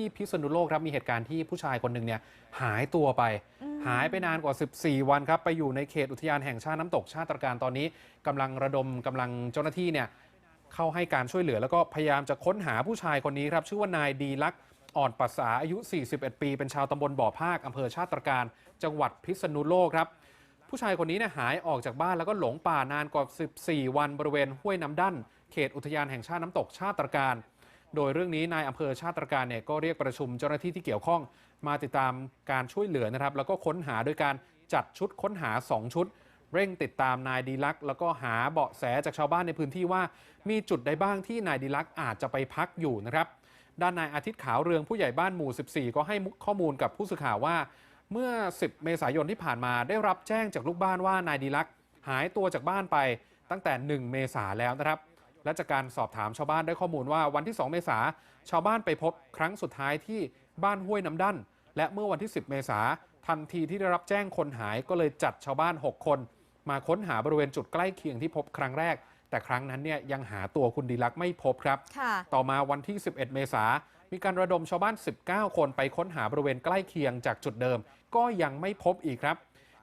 ที่พิษณุโลกครับมีเหตุการณ์ที่ผู้ชายคนหนึ่งเนี่ยหายตัวไป หายไปนานกว่า 14 วันครับ ไปอยู่ในเขตอุทยานแห่งชาติน้ำตกชาติตรการตอนนี้กำลังระดมกำลังเจ้าหน้าที่เนี่ยเข้าให้การช่วยเหลือ แล้วก็พยายามจะค้นหาผู้ชายคนนี้ครับ ชื่อว่านายดีลักษณ์อ่อนปัสสาอายุ 41 ปี เป็นชาวตำบลบ่อภาคอำเภอชาติตรการ จังหวัดพิษณุโลกครับ ผู้ชายคนนี้เนี่ยหายออกจากบ้านแล้วก็หลงป่านานกว่า 14 วันบริเวณห้วยน้ำดั้นเขตอุทยานแห่งชาติน้ำตกชาติตรการ โดยเรื่องนี้นายอำเภอชาติตรการเนี่ยก็เรียกประชุมเจ้าหน้าที่ที่เกี่ยวข้อง มาติดตามการช่วยเหลือนะครับ แล้วก็ค้นหาโดยการจัดชุดค้นหา 2 ชุด เร่งติดตามนายดีลักษ์แล้วก็หาเบาะแสจากชาวบ้านในพื้นที่ว่า มีจุดใดบ้างที่นายดีลักษ์อาจจะไปพักอยู่นะครับ ด้านนายอาทิตย์ขาวเรืองผู้ใหญ่บ้านหมู่ 14 ก็ให้ข้อมูลกับผู้สื่อข่าวว่า เมื่อ 10 เมษายนที่ผ่านมาได้รับแจ้งจากลูกบ้านว่านายดีลักษ์หายตัวจากบ้านไปตั้งแต่ 1 เมษาแล้วนะครับ และจากการสอบถามชาวบ้านได้ข้อมูลว่าวันที่ 2 เมษาชาวบ้านไปพบครั้งสุดท้ายที่บ้านห้วยน้ำดั้น และเมื่อวันที่ 10 เมษาทันทีที่ได้รับแจ้งคนหายก็เลยจัดชาวบ้าน 6 คน มาค้นหาบริเวณจุดใกล้เคียงที่พบครั้งแรก แต่ครั้งนั้นเนี่ยยังหาตัวคุณดีลักษณ์ไม่พบครับค่ะต่อมาวันที่ 11 เมษามีการระดมชาวบ้าน 19 คนไปค้นหาบริเวณใกล้เคียงจากจุดเดิม ก็ยังไม่พบอีกครับ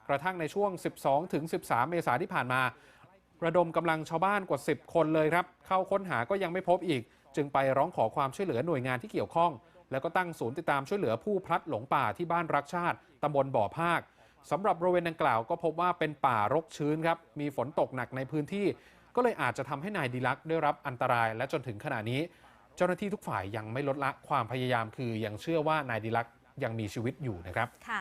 กระทั่งในช่วง 12 ถึง 13 เมษาที่ผ่านมา ระดมกำลังชาวบ้านกว่า 10 คนเลยครับ เข้าค้นหาก็ยังไม่พบอีก จึงไปร้องขอความช่วยเหลือหน่วยงานที่เกี่ยวข้อง แล้วก็ตั้งศูนย์ติดตามช่วยเหลือผู้พลัดหลงป่าที่บ้านรักชาติตำบลบ่อภาคสำหรับบริเวณดังกล่าวก็พบว่าเป็นป่ารกชื้นครับ มีฝนตกหนักในพื้นที่ ก็เลยอาจจะทำให้นายดีลักษ์ได้รับอันตราย และจนถึงขณะนี้ เจ้าหน้าที่ทุกฝ่ายยังไม่ลดละความพยายามคือยังเชื่อว่านายดีลักษ์ยังมีชีวิตอยู่นะครับ ค่ะ